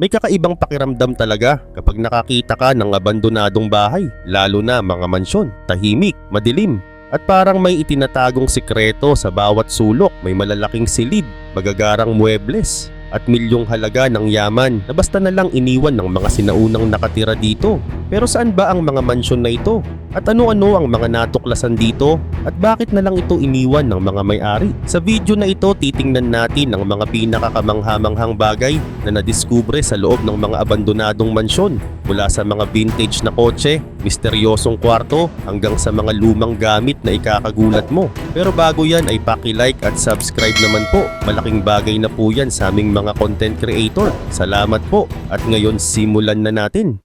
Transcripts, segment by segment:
May kakaibang pakiramdam talaga kapag nakakita ka ng abandonadong bahay, lalo na mga mansyon, tahimik, madilim, at parang may itinatagong sikreto sa bawat sulok, may malalaking silid, magagarang muebles, at milyong halaga ng yaman na basta na lang iniwan ng mga sinaunang nakatira dito. Pero saan ba ang mga mansyon na ito? At ano-ano ang mga natuklasan dito? At bakit na lang ito iniwan ng mga may-ari? Sa video na ito, titingnan natin ang mga pinakakamanghamanghang bagay na nadiskubre sa loob ng mga abandonadong mansyon. Mula sa mga vintage na kotse, misteryosong kwarto, hanggang sa mga lumang gamit na ikakagulat mo. Pero bago yan ay paki-like at subscribe naman po. Malaking bagay na po yan sa aming mga content creator. Salamat po. At ngayon simulan na natin.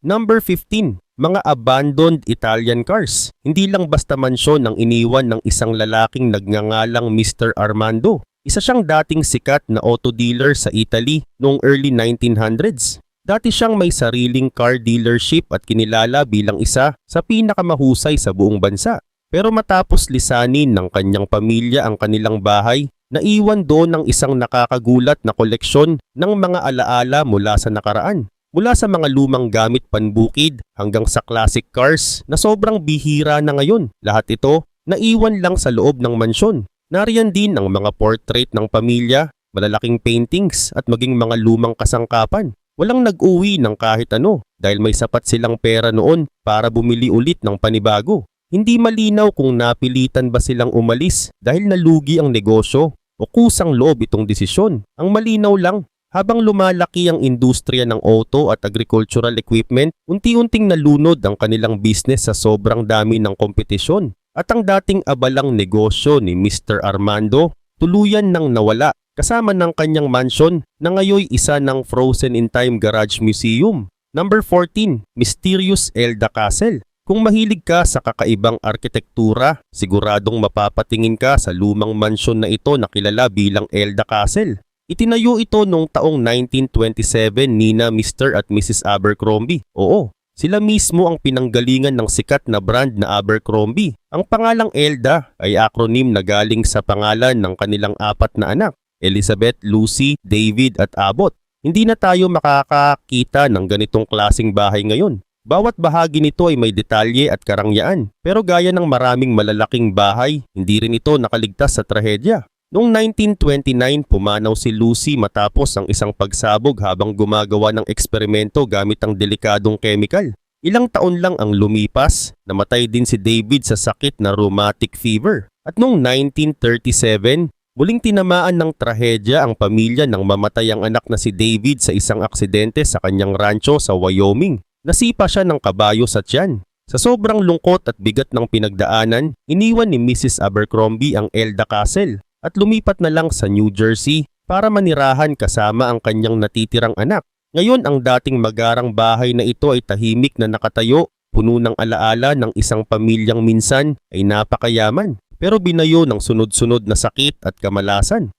Number 15. Mga abandoned Italian cars. Hindi lang basta mansyon ang iniwan ng isang lalaking nagngangalang Mr. Armando. Isa siyang dating sikat na auto dealer sa Italy noong early 1900s. Dati siyang may sariling car dealership at kinilala bilang isa sa pinakamahusay sa buong bansa. Pero matapos lisanin ng kanyang pamilya ang kanilang bahay, naiwan doon ng isang nakakagulat na koleksyon ng mga alaala mula sa nakaraan. Mula sa mga lumang gamit panbukid hanggang sa classic cars na sobrang bihira na ngayon. Lahat ito naiwan lang sa loob ng mansyon. Nariyan din ang mga portrait ng pamilya, malalaking paintings at maging mga lumang kasangkapan. Walang nag-uwi ng kahit ano dahil may sapat silang pera noon para bumili ulit ng panibago. Hindi malinaw kung napilitan ba silang umalis dahil nalugi ang negosyo o kusang loob itong desisyon. Ang malinaw lang, habang lumalaki ang industriya ng auto at agricultural equipment, unti-unting nalunod ang kanilang business sa sobrang dami ng kompetisyon. At ang dating abalang negosyo ni Mr. Armando, tuluyan nang nawala kasama ng kanyang mansion na ngayoy isa ng Frozen in Time Garage Museum. Number 14, Mysterious Elda Castle. Kung mahilig ka sa kakaibang arkitektura, siguradong mapapatingin ka sa lumang mansyon na ito na kilala bilang Elda Castle. Itinayo ito noong taong 1927 ni na Mr. at Mrs. Abercrombie. Oo, sila mismo ang pinanggalingan ng sikat na brand na Abercrombie. Ang pangalang Elda ay acronym na galing sa pangalan ng kanilang apat na anak, Elizabeth, Lucy, David at Abbott. Hindi na tayo makakakita ng ganitong klasing bahay ngayon. Bawat bahagi nito ay may detalye at karangyaan. Pero gaya ng maraming malalaking bahay, hindi rin ito nakaligtas sa trahedya. Noong 1929, pumanaw si Lucy matapos ang isang pagsabog habang gumagawa ng eksperimento gamit ang delikadong chemical. Ilang taon lang ang lumipas, namatay din si David sa sakit na rheumatic fever. At noong 1937, muling tinamaan ng trahedya ang pamilya nang mamatay ang anak na si David sa isang aksidente sa kanyang rancho sa Wyoming. Nasipa siya ng kabayo sa tiyan. Sa sobrang lungkot at bigat ng pinagdaanan, iniwan ni Mrs. Abercrombie ang Elda Castle at lumipat na lang sa New Jersey para manirahan kasama ang kanyang natitirang anak. Ngayon ang dating magarang bahay na ito ay tahimik na nakatayo, puno ng alaala ng isang pamilyang minsan ay napakayaman pero binayo ng sunod-sunod na sakit at kamalasan.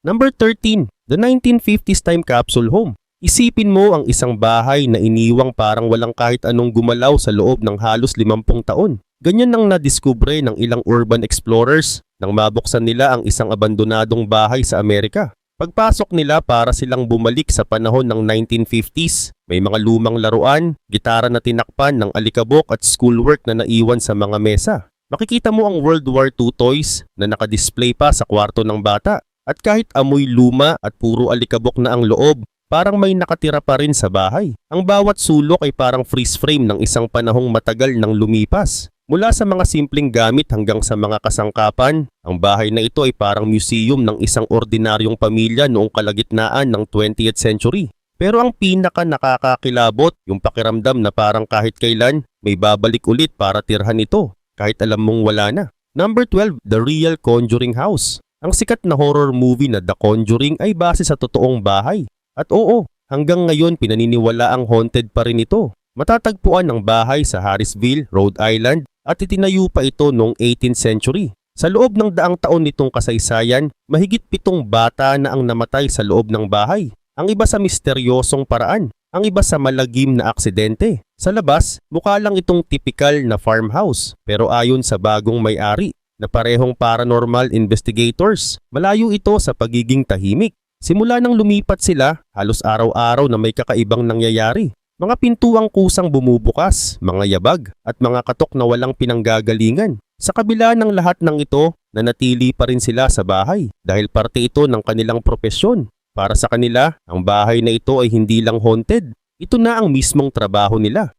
Number 13, the 1950s time capsule home. Isipin mo ang isang bahay na iniwang parang walang kahit anong gumalaw sa loob ng halos 50 taon. Ganyan ang nadiskubre ng ilang urban explorers nang mabuksan nila ang isang abandonadong bahay sa Amerika. Pagpasok nila para silang bumalik sa panahon ng 1950s, may mga lumang laruan, gitara na tinakpan ng alikabok at schoolwork na naiwan sa mga mesa. Makikita mo ang World War II toys na nakadisplay pa sa kwarto ng bata. At kahit amoy luma at puro alikabok na ang loob, parang may nakatira pa rin sa bahay. Ang bawat sulok ay parang freeze frame ng isang panahong matagal nang lumipas. Mula sa mga simpleng gamit hanggang sa mga kasangkapan, ang bahay na ito ay parang museum ng isang ordinaryong pamilya noong kalagitnaan ng 20th century. Pero ang pinaka nakakakilabot, yung pakiramdam na parang kahit kailan may babalik ulit para tirhan ito, kahit alam mong wala na. Number 12, The Real Conjuring House. Ang sikat na horror movie na The Conjuring ay base sa totoong bahay. At oo, hanggang ngayon pinaniniwala ang haunted pa rin ito. Matatagpuan ang bahay sa Harrisville, Rhode Island at itinayo pa ito noong 18th century. Sa loob ng daang taon nitong kasaysayan, mahigit pitong bata na ang namatay sa loob ng bahay. Ang iba sa misteryosong paraan, ang iba sa malagim na aksidente. Sa labas, mukha lang itong typical na farmhouse pero ayon sa bagong may-ari na parehong paranormal investigators, malayo ito sa pagiging tahimik. Simula nang lumipat sila, halos araw-araw na may kakaibang nangyayari. Mga pintuang kusang bumubukas, mga yabag, at mga katok na walang pinanggagalingan. Sa kabila ng lahat ng ito, nanatili pa rin sila sa bahay dahil parte ito ng kanilang propesyon. Para sa kanila, ang bahay na ito ay hindi lang haunted, ito na ang mismong trabaho nila.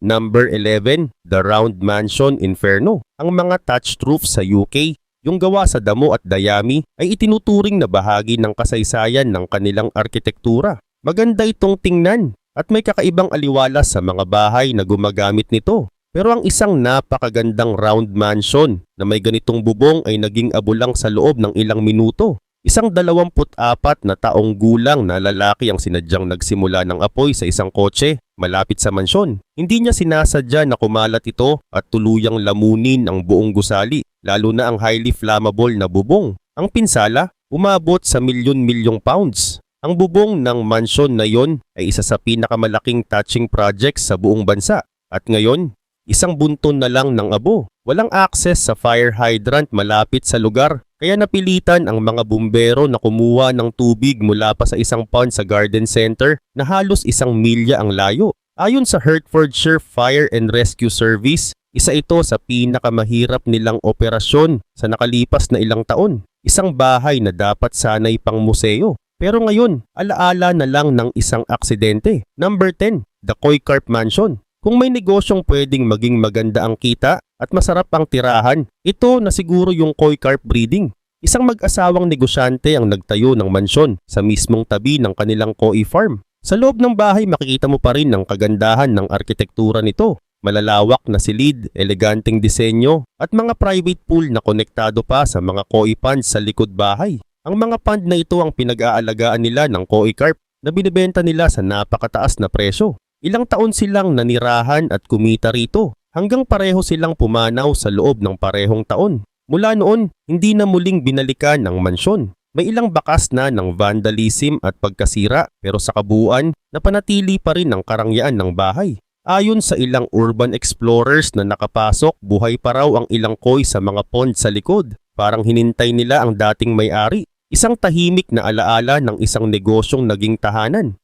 Number 11, The Round Mansion Inferno. Ang mga thatched roof sa UK, yung gawa sa damo at dayami, ay itinuturing na bahagi ng kasaysayan ng kanilang arkitektura. Maganda itong tingnan at may kakaibang aliwalas sa mga bahay na gumagamit nito. Pero ang isang napakagandang round mansion na may ganitong bubong ay naging abulang sa loob ng ilang minuto. Isang 24 na taong gulang na lalaki ang sinadyang nagsimula ng apoy sa isang kotse malapit sa mansyon. Hindi niya sinasadya na kumalat ito at tuluyang lamunin ang buong gusali, lalo na ang highly flammable na bubong. Ang pinsala, umabot sa milyon-milyong pounds. Ang bubong ng mansyon na yon ay isa sa pinakamalaking touching projects sa buong bansa. At ngayon, isang bunton na lang ng abo. Walang access sa fire hydrant malapit sa lugar kaya napilitan ang mga bumbero na kumuha ng tubig mula pa sa isang pond sa garden center na halos isang milya ang layo. Ayon sa Hertfordshire Fire and Rescue Service, isa ito sa pinakamahirap nilang operasyon sa nakalipas na ilang taon. Isang bahay na dapat sanay pang museo. Pero ngayon, alaala na lang ng isang aksidente. Number 10, The Koi Carp Mansion. Kung may negosyong pwedeng maging maganda ang kita at masarap ang tirahan, ito na siguro yung koi carp breeding. Isang mag-asawang negosyante ang nagtayo ng mansyon sa mismong tabi ng kanilang koi farm. Sa loob ng bahay makikita mo pa rin ang kagandahan ng arkitektura nito. Malalawak na silid, eleganteng disenyo at mga private pool na konektado pa sa mga koi ponds sa likod bahay. Ang mga pond na ito ang pinag-aalagaan nila ng koi carp na binibenta nila sa napakataas na presyo. Ilang taon silang nanirahan at kumita rito hanggang pareho silang pumanaw sa loob ng parehong taon. Mula noon, hindi na muling binalikan ang mansyon. May ilang bakas na ng vandalism at pagkasira pero sa kabuuan, napanatili pa rin ang karangyaan ng bahay. Ayon sa ilang urban explorers na nakapasok, buhay pa raw ang ilang koi sa mga pond sa likod. Parang hinintay nila ang dating may-ari. Isang tahimik na alaala ng isang negosyong naging tahanan.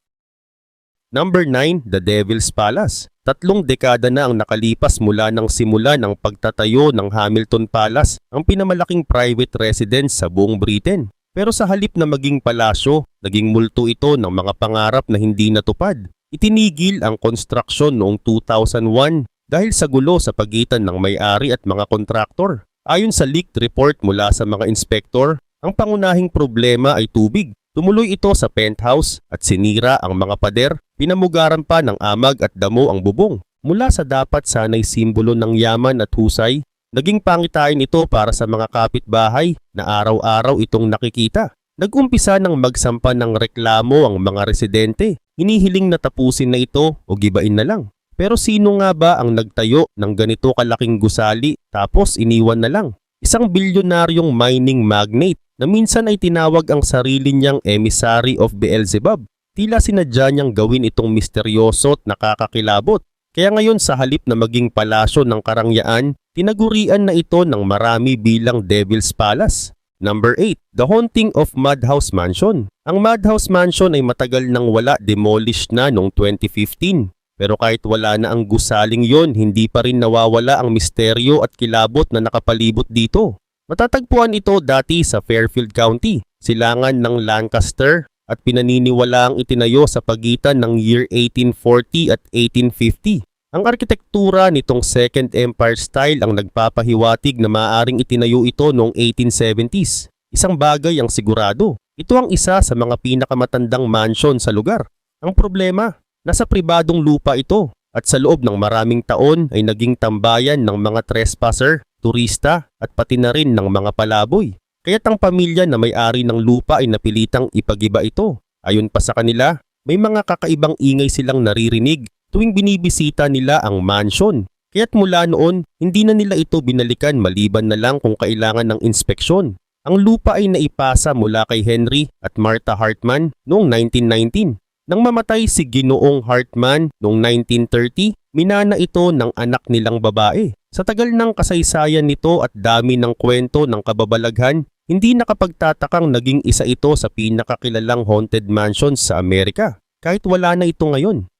Number 9, The Devil's Palace. Tatlong dekada na ang nakalipas mula ng simula ng pagtatayo ng Hamilton Palace, ang pinamalaking private residence sa buong Britain. Pero sa halip na maging palasyo, naging multo ito ng mga pangarap na hindi natupad. Itinigil ang konstruksyon noong 2001 dahil sa gulo sa pagitan ng may-ari at mga kontraktor. Ayon sa leaked report mula sa mga inspektor, ang pangunahing problema ay tubig. Tumuloy ito sa penthouse at sinira ang mga pader, pinamugaran pa ng amag at damo ang bubong. Mula sa dapat sanay simbolo ng yaman at husay, naging pangitain ito para sa mga kapitbahay na araw-araw itong nakikita. Nag-umpisa ng magsampa ng reklamo ang mga residente. Hinihiling na tapusin na ito o gibain na lang. Pero sino nga ba ang nagtayo ng ganito kalaking gusali tapos iniwan na lang? Isang bilyonaryong mining magnate na minsan ay tinawag ang sarili niyang emissary of Beelzebub. Tila sinadya niyang gawin itong misteryoso at nakakakilabot. Kaya ngayon sa halip na maging palasyo ng karangyaan, tinagurian na ito ng marami bilang Devil's Palace. Number 8, The Haunting of Madhouse Mansion. Ang Madhouse Mansion ay matagal nang wala demolished na noong 2015. Pero kahit wala na ang gusaling yon, hindi pa rin nawawala ang misteryo at kilabot na nakapalibot dito. Matatagpuan ito dati sa Fairfield County, silangan ng Lancaster at pinaniniwalaang itinayo sa pagitan ng year 1840 at 1850. Ang arkitektura nitong Second Empire style ang nagpapahiwatig na maaring itinayo ito noong 1870s. Isang bagay ang sigurado. Ito ang isa sa mga pinakamatandang mansion sa lugar. Ang problema, nasa pribadong lupa ito at sa loob ng maraming taon ay naging tambayan ng mga trespasser turista at pati na rin ng mga palaboy. Kaya't ang pamilya na may-ari ng lupa ay napilitang ipagiba ito. Ayon pa sa kanila, may mga kakaibang ingay silang naririnig tuwing binibisita nila ang mansion. Kaya't mula noon, hindi na nila ito binalikan maliban na lang kung kailangan ng inspeksyon. Ang lupa ay naipasa mula kay Henry at Martha Hartman noong 1919. Nang mamatay si Ginoong Hartman noong 1930, minana ito ng anak nilang babae. Sa tagal ng kasaysayan nito at dami ng kwento ng kababalaghan, Hindi nakapagtatakang naging isa ito sa pinakakilalang haunted mansions sa Amerika, kahit wala na ito ngayon.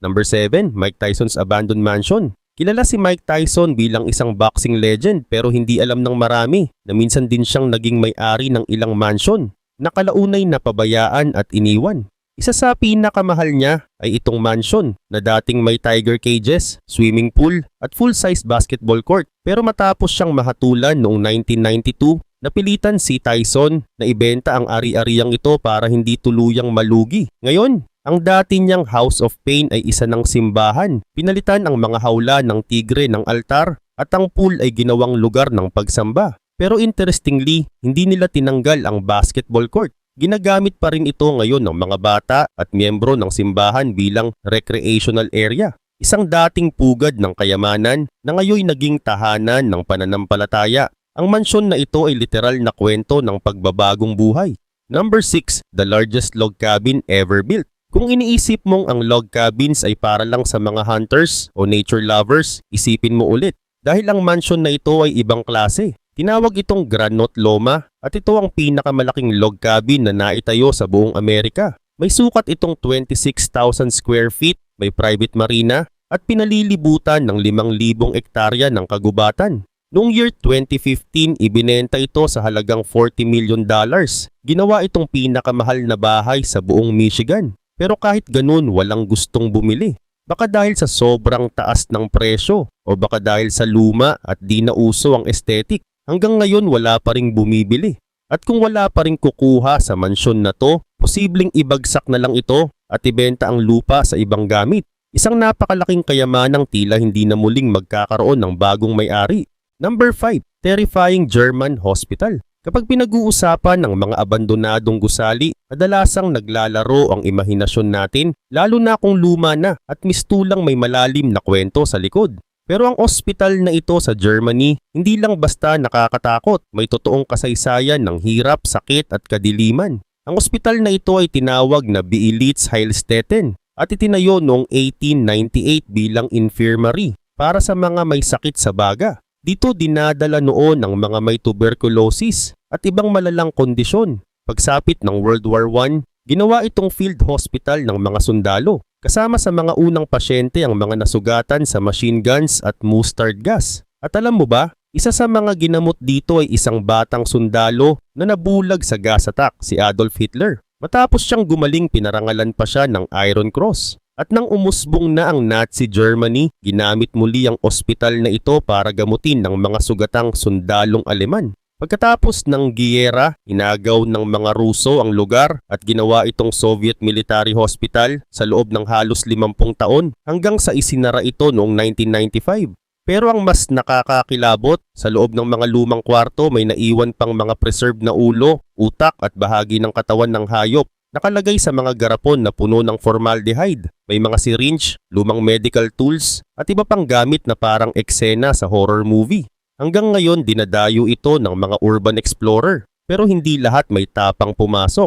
Number 7, Mike Tyson's Abandoned Mansion. Kilala si Mike Tyson bilang isang boxing legend pero hindi alam ng marami na minsan din siyang naging may-ari ng ilang mansion na kalaunay na pabayaan at iniwan. Isa sa pinakamahal niya ay itong mansion na dating may tiger cages, swimming pool at full-size basketball court. Pero matapos siyang mahatulan noong 1992, napilitan si Tyson na ibenta ang ari-ariang ito para hindi tuluyang malugi. Ngayon, ang dati niyang House of Pain ay isa ng simbahan. Pinalitan ang mga hawla ng tigre ng altar at ang pool ay ginawang lugar ng pagsamba. Pero interestingly, hindi nila tinanggal ang basketball court. Ginagamit pa rin ito ngayon ng mga bata at miyembro ng simbahan bilang recreational area. Isang dating pugad ng kayamanan na ngayon naging tahanan ng pananampalataya. Ang mansyon na ito ay literal na kwento ng pagbabagong buhay. Number 6, the largest log cabin ever built. Kung iniisip mong ang log cabins ay para lang sa mga hunters o nature lovers, isipin mo ulit. Dahil ang mansion na ito ay ibang klase. Tinawag itong Granot Loma at ito ang pinakamalaking log cabin na naitayo sa buong Amerika. May sukat itong 26,000 square feet, may private marina at pinalilibutan ng 5,000 ektarya ng kagubatan. Noong year 2015, ibinenta ito sa halagang 40 million dollars. Ginawa itong pinakamahal na bahay sa buong Michigan. Pero kahit ganun, walang gustong bumili. Baka dahil sa sobrang taas ng presyo o baka dahil sa luma at di na uso ang aesthetic. Hanggang ngayon wala pa ring bumibili. At kung wala pa ring kukuha sa mansyon na to, posibleng ibagsak na lang ito at ibenta ang lupa sa ibang gamit. Isang napakalaking kayamanang tila hindi na muling magkakaroon ng bagong may-ari. Number 5, terrifying German hospital. Kapag pinag-uusapan ng mga abandonadong gusali, kadalasang naglalaro ang imahinasyon natin, lalo na kung luma na at mistulang may malalim na kwento sa likod. Pero ang ospital na ito sa Germany, hindi lang basta nakakatakot, may totoong kasaysayan ng hirap, sakit at kadiliman. Ang ospital na ito ay tinawag na Beelitz Heilstätten at itinayo noong 1898 bilang infirmary para sa mga may sakit sa baga. Dito dinadala noon ang mga may tuberculosis at ibang malalang kondisyon. Pagsapit ng World War I, ginawa itong field hospital ng mga sundalo. Kasama sa mga unang pasyente ang mga nasugatan sa machine guns at mustard gas. At alam mo ba, isa sa mga ginamot dito ay isang batang sundalo na nabulag sa gas attack, si Adolf Hitler. Matapos siyang gumaling pinarangalan pa siya ng Iron Cross. At nang umusbong na ang Nazi Germany, ginamit muli ang ospital na ito para gamutin ng mga sugatang sundalong Aleman. Pagkatapos ng giyera, inagaw ng mga Ruso ang lugar at ginawa itong Soviet Military Hospital sa loob ng halos 50 taon hanggang sa isinara ito noong 1995. Pero ang mas nakakakilabot, sa loob ng mga lumang kwarto may naiwan pang mga preserved na ulo, utak at bahagi ng katawan ng hayop nakalagay sa mga garapon na puno ng formaldehyde. May mga syringe, lumang medical tools at iba pang gamit na parang eksena sa horror movie. Hanggang ngayon dinadayo ito ng mga urban explorer pero hindi lahat may tapang pumasok.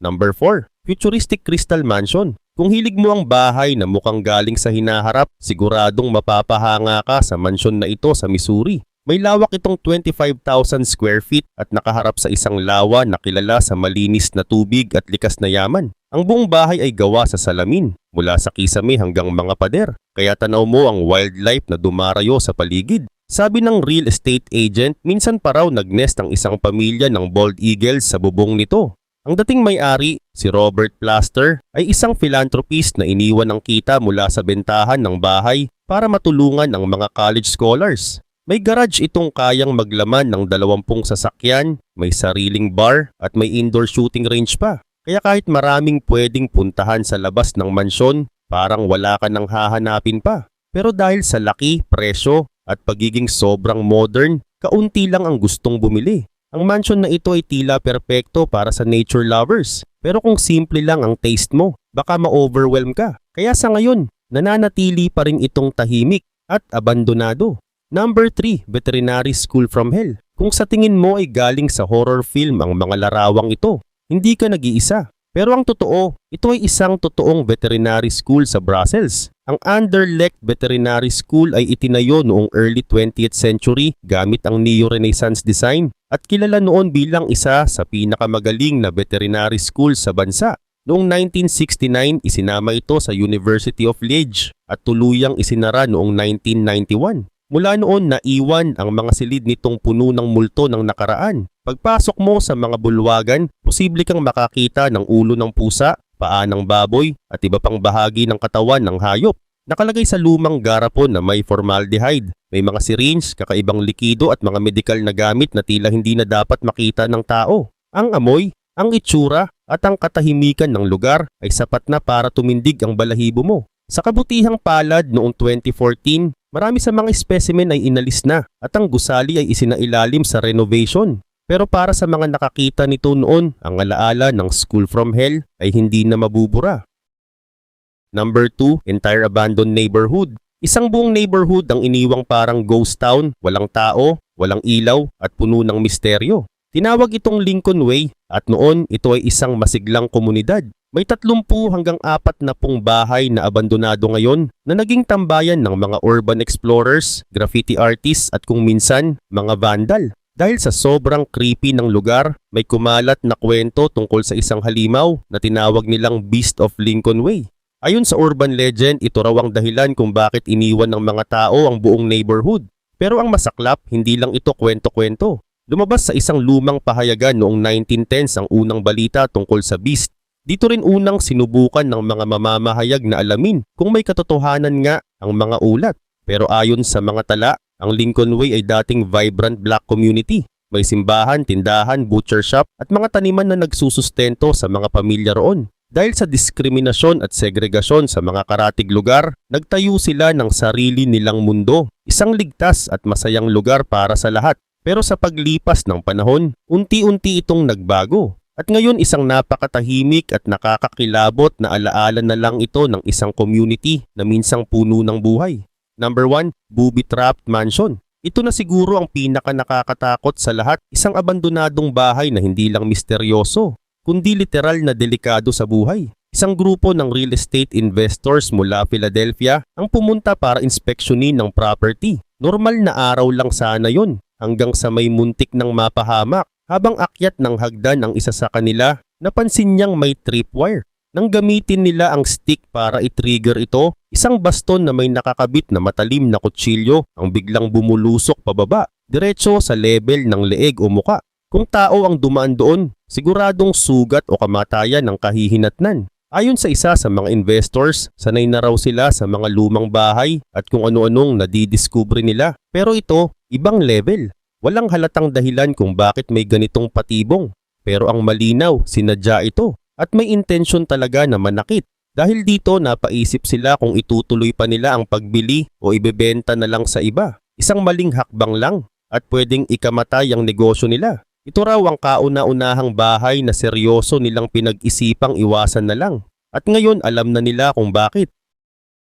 Number 4, Futuristic Crystal Mansion. Kung hilig mo ang bahay na mukhang galing sa hinaharap, siguradong mapapahanga ka sa mansyon na ito sa Missouri. May lawak itong 25,000 square feet at nakaharap sa isang lawa na kilala sa malinis na tubig at likas na yaman. Ang buong bahay ay gawa sa salamin, mula sa kisame hanggang mga pader. Kaya tanaw mo ang wildlife na dumarayo sa paligid. Sabi ng real estate agent, minsan pa raw nagnest ang isang pamilya ng bald eagles sa bubong nito. Ang dating may-ari, si Robert Plaster, ay isang philanthropist na iniwan ng kita mula sa bentahan ng bahay para matulungan ang mga college scholars. May garage itong kayang maglaman ng 20 sasakyan, may sariling bar at may indoor shooting range pa. Kaya kahit maraming pwedeng puntahan sa labas ng mansyon, parang wala ka nang hahanapin pa. Pero dahil sa laki, presyo at pagiging sobrang modern, kaunti lang ang gustong bumili. Ang mansion na ito ay tila perpekto para sa nature lovers. Pero kung simple lang ang taste mo, baka ma-overwhelm ka. Kaya sa ngayon, nananatili pa rin itong tahimik at abandonado. Number 3, Veterinary School from Hell. Kung sa tingin mo ay galing sa horror film ang mga larawang ito, hindi ka nag-iisa. Pero ang totoo, ito ay isang totoong veterinary school sa Brussels. Ang Anderlecht Veterinary School ay itinayo noong early 20th century gamit ang Neo-Renaissance design at kilala noon bilang isa sa pinakamagaling na veterinary school sa bansa. Noong 1969, isinama ito sa University of Liège at tuluyang isinara noong 1991. Mula noon naiwan ang mga silid nitong puno ng multo ng nakaraan. Pagpasok mo sa mga bulwagan, posible kang makakita ng ulo ng pusa, paa ng baboy at iba pang bahagi ng katawan ng hayop. Nakalagay sa lumang garapon na may formaldehyde. May mga syringe, kakaibang likido at mga medikal na gamit na tila hindi na dapat makita ng tao. Ang amoy, ang itsura at ang katahimikan ng lugar ay sapat na para tumindig ang balahibo mo. Sa kabutihang palad noong 2014, marami sa mga specimen ay inalis na at ang gusali ay isinailalim sa renovation. Pero para sa mga nakakita nito noon, ang alaala ng School from Hell ay hindi na mabubura. Number 2, entire abandoned neighborhood. Isang buong neighborhood ang iniwang parang ghost town, walang tao, walang ilaw at puno ng misteryo. Tinawag itong Lincoln Way at noon ito ay isang masiglang komunidad. May 30 hanggang 40 bahay na abandonado ngayon na naging tambayan ng mga urban explorers, graffiti artists at kung minsan mga vandal. Dahil sa sobrang creepy ng lugar, may kumalat na kwento tungkol sa isang halimaw na tinawag nilang Beast of Lincoln Way. Ayon sa urban legend, ito raw ang dahilan kung bakit iniwan ng mga tao ang buong neighborhood. Pero ang masaklap, hindi lang ito kwento-kwento. Lumabas sa isang lumang pahayagan noong 1910s ang unang balita tungkol sa Beast. Dito rin unang sinubukan ng mga mamamahayag na alamin kung may katotohanan nga ang mga ulat. Pero ayon sa mga tala, ang Lincoln Way ay dating vibrant black community. May simbahan, tindahan, butcher shop at mga taniman na nagsusustento sa mga pamilya roon. Dahil sa diskriminasyon at segregasyon sa mga karatig lugar, nagtayo sila ng sarili nilang mundo, isang ligtas at masayang lugar para sa lahat. Pero sa paglipas ng panahon, unti-unti itong nagbago. At ngayon isang napakatahimik at nakakakilabot na alaala na lang ito ng isang community na minsang puno ng buhay. Number 1, booby-trapped mansion. Ito na siguro ang pinaka nakakatakot sa lahat, isang abandonadong bahay na hindi lang misteryoso, kundi literal na delikado sa buhay. Isang grupo ng real estate investors mula Philadelphia ang pumunta para inspeksyonin ng property. Normal na araw lang sana yon hanggang sa may muntik ng mapahamak. Habang akyat ng hagdan ang isa sa kanila, napansin niyang may tripwire. Nang gamitin nila ang stick para i-trigger ito, isang baston na may nakakabit na matalim na kutsilyo ang biglang bumulusok pababa, diretso sa level ng leeg o muka. Kung tao ang dumaan doon, siguradong sugat o kamatayan ang kahihinatnan. Ayon sa isa sa mga investors, sanay na raw sila sa mga lumang bahay at kung ano-anong nadidiskubre nila. Pero ito, ibang level. Walang halatang dahilan kung bakit may ganitong patibong. Pero ang malinaw, sinadya ito at may intensyon talaga na manakit. Dahil dito napaisip sila kung itutuloy pa nila ang pagbili o ibebenta na lang sa iba. Isang maling hakbang lang at pwedeng ikamatay ang negosyo nila. Ito raw ang kauna-unahang bahay na seryoso nilang pinag-isipang iwasan na lang. At ngayon alam na nila kung bakit.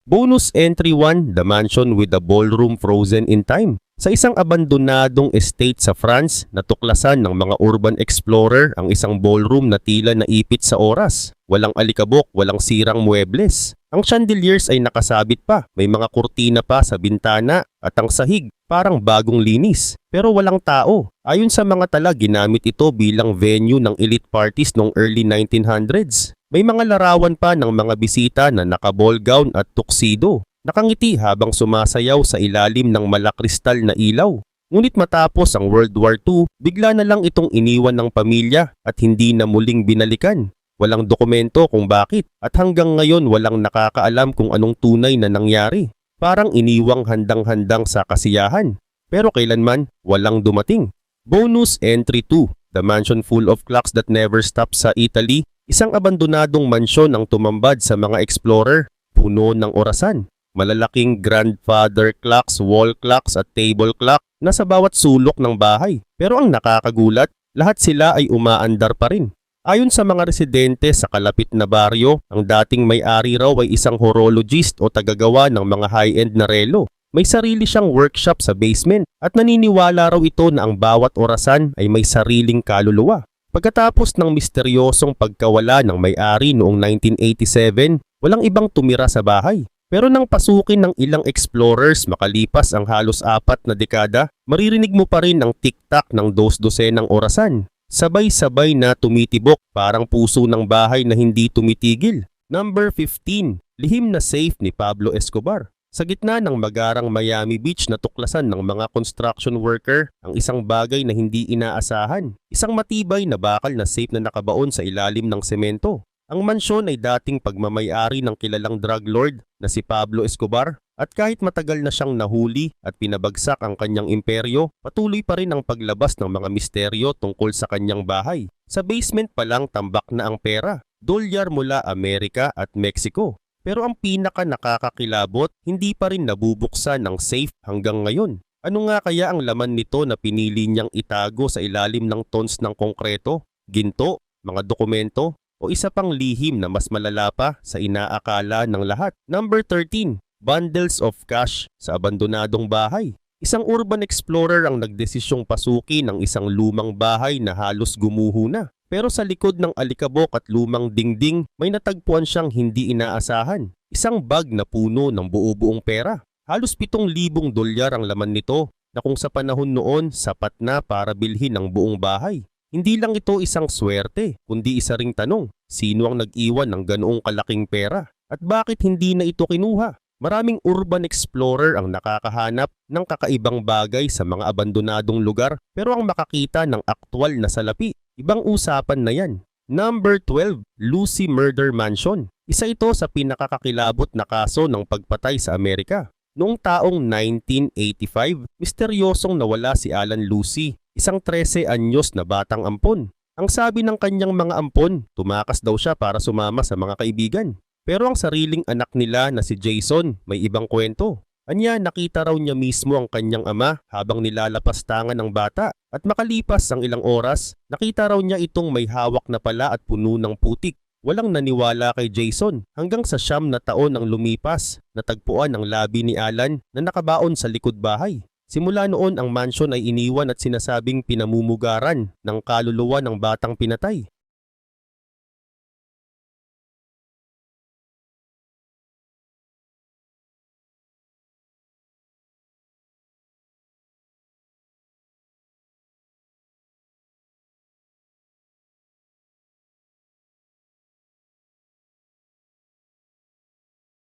Bonus Entry 1, The Mansion with the Ballroom Frozen in Time. Sa isang abandonadong estate sa France, natuklasan ng mga urban explorer ang isang ballroom na tila naipit sa oras. Walang alikabok, walang sirang muebles. Ang chandeliers ay nakasabit pa, may mga kurtina pa sa bintana at ang sahig parang bagong linis. Pero walang tao. Ayon sa mga tala, ginamit ito bilang venue ng elite parties noong early 1900s. May mga larawan pa ng mga bisita na naka-ball gown at tuxedo. Nakangiti habang sumasayaw sa ilalim ng malakristal na ilaw. Ngunit matapos ang World War II, bigla na lang itong iniwan ng pamilya at hindi na muling binalikan. Walang dokumento kung bakit at hanggang ngayon walang nakakaalam kung anong tunay na nangyari. Parang iniwang handang-handang sa kasiyahan. Pero kailanman, walang dumating. Bonus Entry 2 The Mansion Full of Clocks That Never Stop sa Italy Isang abandonadong mansyon ang tumambad sa mga explorer, puno ng orasan. Malalaking grandfather clocks, wall clocks at table clock na sa bawat sulok ng bahay. Pero ang nakakagulat, lahat sila ay umaandar pa rin. Ayon sa mga residente sa kalapit na baryo, ang dating may-ari raw ay isang horologist o tagagawa ng mga high-end na relo. May sarili siyang workshop sa basement at naniniwala raw ito na ang bawat orasan ay may sariling kaluluwa. Pagkatapos ng misteryosong pagkawala ng may-ari noong 1987, walang ibang tumira sa bahay. Pero nang pasukin ng ilang explorers makalipas ang halos apat na dekada, maririnig mo pa rin ang tiktak ng dos-dosenang orasan. Sabay-sabay na tumitibok parang puso ng bahay na hindi tumitigil. Number 15, lihim na safe ni Pablo Escobar. Sa gitna ng magarang Miami Beach na tuklasan ng mga construction worker ang isang bagay na hindi inaasahan. Isang matibay na bakal na safe na nakabaon sa ilalim ng semento. Ang mansyon ay dating pagmamayari ng kilalang drug lord na si Pablo Escobar at kahit matagal na siyang nahuli at pinabagsak ang kanyang imperyo, patuloy pa rin ang paglabas ng mga misteryo tungkol sa kanyang bahay. Sa basement pa lang tambak na ang pera, dolyar mula Amerika at Mexico. Pero ang pinaka nakakakilabot, hindi pa rin nabubuksan ng safe hanggang ngayon. Ano nga kaya ang laman nito na pinili niyang itago sa ilalim ng tons ng konkreto, ginto, mga dokumento, o isa pang lihim na mas malala pa sa inaakala ng lahat. Number 13, bundles of cash sa abandonadong bahay. Isang urban explorer ang nagdesisyong pasuki ng isang lumang bahay na halos gumuho na. Pero sa likod ng alikabok at lumang dingding, may natagpuan siyang hindi inaasahan. Isang bag na puno ng buo-buong pera. Halos 7,000 dolyar ang laman nito na kung sa panahon noon sapat na para bilhin ang buong bahay. Hindi lang ito isang swerte, kundi isa ring tanong, sino ang nag-iwan ng ganoong kalaking pera? At bakit hindi na ito kinuha? Maraming urban explorer ang nakakahanap ng kakaibang bagay sa mga abandonadong lugar pero ang makakita ng aktwal na salapi, ibang usapan na yan. Number 12, Lucy Murder Mansion. Isa ito sa pinakakakilabot na kaso ng pagpatay sa Amerika. Noong taong 1985, misteryosong nawala si Alan Lucy, isang 13 anyos na batang ampon. Ang sabi ng kanyang mga ampon, tumakas daw siya para sumama sa mga kaibigan. Pero ang sariling anak nila na si Jason may ibang kwento. Anya nakita raw niya mismo ang kanyang ama habang nilalapastangan ng bata at makalipas ang ilang oras, nakita raw niya itong may hawak na pala at puno ng putik. Walang naniwala kay Jason hanggang sa siyam na taon ang lumipas, natagpuan ang labi ni Alan na nakabaon sa likod bahay. Simula noon ang mansion ay iniwan at sinasabing pinamumugaran ng kaluluwa ng batang pinatay.